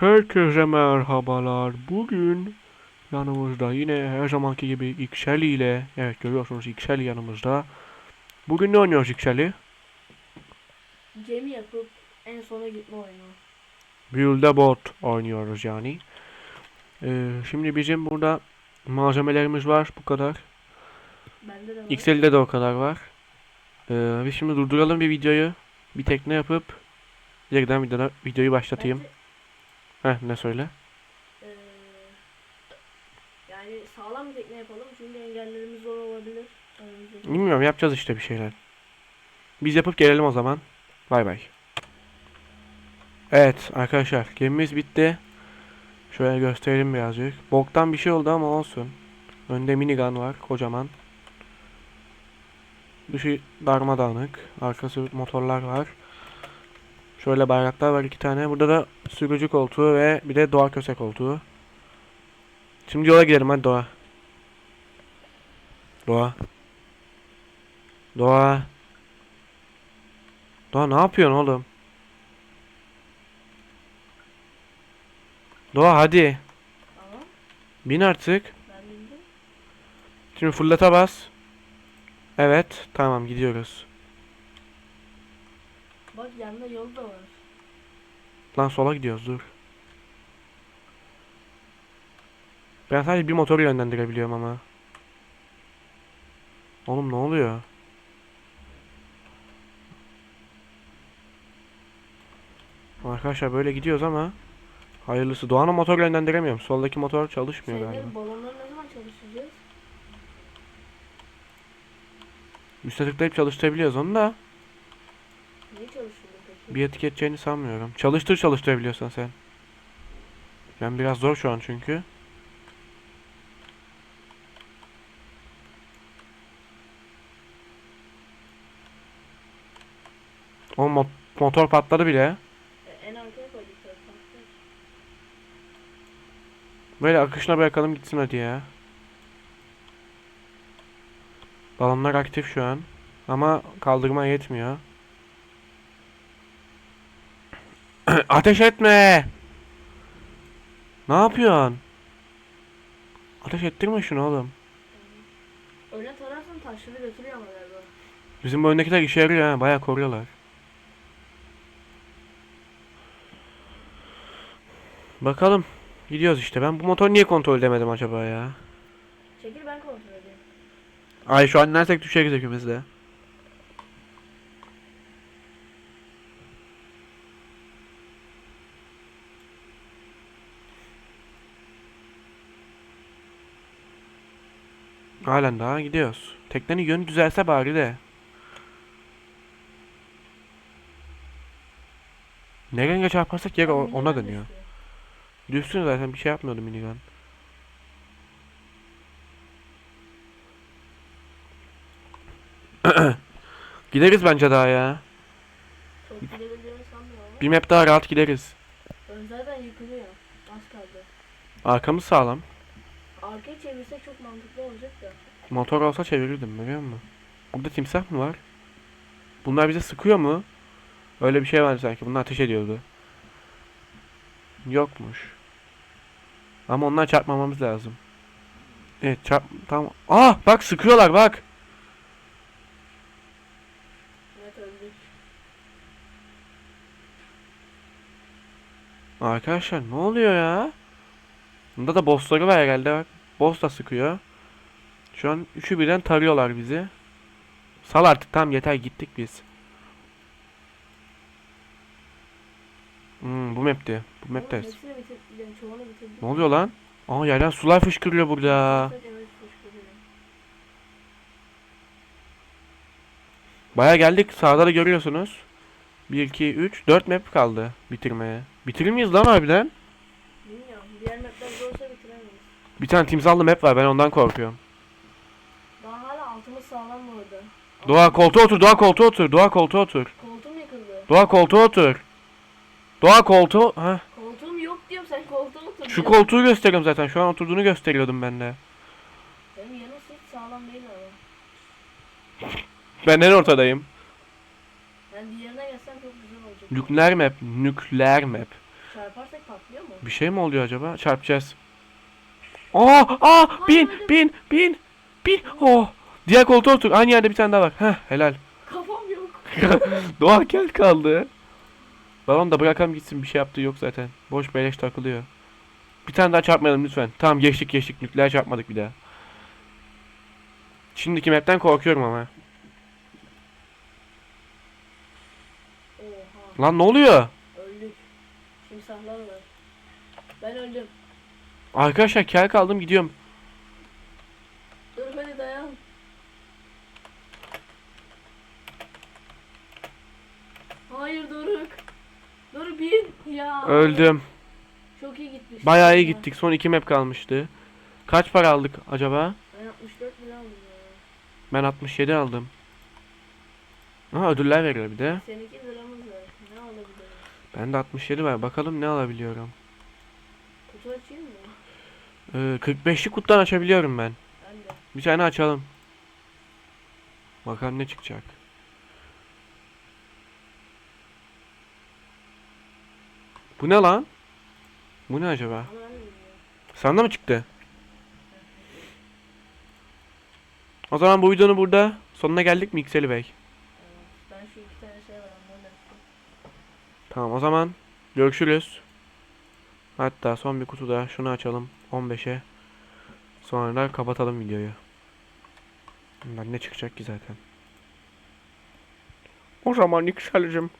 Herkese merhabalar. Bugün yanımızda yine her zamanki gibi Xeli ile evet görüyorsunuz Xeli yanımızda. Bugün ne oynuyoruz Xeli? Gemi yapıp en sona gitme oyunu. Build bot oynuyoruz yani. Ee, şimdi bizim burada malzemelerimiz var bu kadar. Bende de var. Xeli'de de o kadar var. Ee, biz şimdi durduralım bir videoyu. Bir tekne yapıp yeniden videoyu başlatayım. Bence, Heh ne söyle? eee, yani sağlam bir tekne yapalım çünkü engellerimiz zor olabilir. Önümüzdeki- Bilmiyorum yapacağız işte bir şeyler. Biz yapıp gelelim o zaman. Bay bay. Evet arkadaşlar gemimiz bitti. Şöyle gösterelim birazcık. Boktan bir şey oldu ama olsun. Önde minigun var kocaman. Dışı darmadağınık. Arkası motorlar var. Şöyle bayraklar var iki tane. Burada da sürücü koltuğu ve bir de doğa köse koltuğu. Şimdi yola gidelim hadi doğa. Doğa. Doğa. Doğa ne yapıyorsun oğlum? Doğa hadi. Ama Bin artık. ben bildim. Şimdi fırlata bas. Evet. Tamam gidiyoruz. Bak yanında yol da var. Lan sola gidiyoruz dur. Ben sadece bir motoru yönlendirebiliyorum ama. Oğlum ne oluyor? Arkadaşlar böyle gidiyoruz ama hayırlısı. Doğan'ın motor yönlendiremiyorum. Soldaki motor çalışmıyor galiba. Şeyleri balonları ne zaman çalıştıracağız? Üste tıklayıp çalıştırabiliyoruz onu da Niye çalıştırıyor peki? bir etki edeceğini sanmıyorum. Çalıştır çalıştırabiliyorsan sen. Ben biraz zor şu an çünkü. O mo- motor patladı bile. E, en arkaya koyduk zaten. Böyle akışına bırakalım gitsin hadi ya. Balonlar aktif şu an. Ama kaldırma yetmiyor. Ateş etme! Ne yapıyorsun? Ateş ettirme şunu oğlum. Öne tararsan taşları götürüyor ama galiba. Bizim bu öndekiler işe yarıyor ha. Bayağı koruyorlar. Bakalım. Gidiyoruz işte. Ben bu motoru niye kontrol edemedim acaba ya? Çekil ben kontrol edeyim. Ay şu an inersek düşeriz ikimiz de. Halen daha gidiyoruz. Teknenin yönü düzelse bari de. Ne renge çarparsak yer ona dönüyor. Düşsün zaten bir şey yapmıyordu minigun. Gideriz bence daha ya. Çok gidebileceğini sanmıyorum ama. Bir map daha rahat gideriz. Ön zaten yıkılıyor. Az kaldı. Arkamız sağlam. Arkaya çevirsek çok mantıklı olacak da. Motor olsa çevirirdim biliyor musun? Burada timsah mı var? Bunlar bize sıkıyor mu? Öyle bir şey var sanki. Bunlar ateş ediyordu. Yokmuş. Ama onlar çarpmamamız lazım. Evet çarp... Tamam. Ah bak sıkıyorlar bak. Arkadaşlar ne oluyor ya? Bunda da bossları var herhalde bak. Boss da sıkıyor. Şu an üçü birden tarıyorlar bizi. Sal artık tamam yeter gittik biz. Hmm, bu map'ti. Bu bitirdim. Ne oluyor lan? Aa yerden sular fışkırıyor burada. Baya geldik. Sağda da görüyorsunuz. 1, 2, 3, 4 map kaldı bitirmeye. Bitirir miyiz lan harbiden? Bilmiyorum. Diğer mapler zorsa bitiremeyiz. Bir tane timsahlı map var ben ondan korkuyorum. Daha hala altımız sağlam bu arada. Doğa koltuğa otur, doğa koltuğa otur, doğa koltuğa otur. Koltuğum yıkıldı. Doğa koltuğa otur. Doğa koltuğu... Heh. Koltuğum yok diyorum sen koltuğa otur. Şu diyorsun. koltuğu gösteriyorum zaten. Şu an oturduğunu gösteriyordum ben de. Benim yanım hiç sağlam değil ama. Ben en ortadayım. Ben diğerine gelsem çok güzel olacak. Nükleer map. Nükleer map. Çarparsak patlıyor mu? Bir şey mi oluyor acaba? Çarpacağız. Aa, aa, bin, bin, bin, bin. Oh. Diğer koltuğa otur. Aynı yerde bir tane daha var. Heh, helal. Kafam yok. Doğa gel kaldı. Balon da bırakalım gitsin bir şey yaptığı yok zaten. Boş beleş takılıyor. Bir tane daha çarpmayalım lütfen. Tamam geçtik geçtik. Nükleer çarpmadık bir daha. Şimdiki map'ten korkuyorum ama. Oha. Lan ne oluyor? Öldük. Timsahlar var. Ben öldüm. Arkadaşlar kel kaldım gidiyorum. Dur hadi dayan. Hayır Doruk. Dur bin. Ya. Öldüm. Çok iyi gitmiş. Bayağı iyi gittik. Son iki map kalmıştı. Kaç para aldık acaba? Ben 64 lira aldım ya. Ben 67 aldım. Aha ödüller veriyor bir de. Seninki liramız var. Ne alabilirim? Bende 67 var. Bakalım ne alabiliyorum. Kutu açayım mı? Ee, 45'lik kutudan açabiliyorum ben. Ben de. Bir tane açalım. Bakalım ne çıkacak. Bu ne lan? Bu ne acaba? Sende mi çıktı? O zaman bu videonun burada sonuna geldik mi Yükseli Bey? Ben şu iki tane şey var onları. Tamam o zaman görüşürüz. Hatta son bir kutu daha şunu açalım 15'e. Sonra kapatalım videoyu. Bundan ne çıkacak ki zaten. O zaman Yüksel'cim.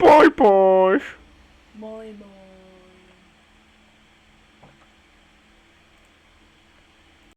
Bye bye. Bye bye.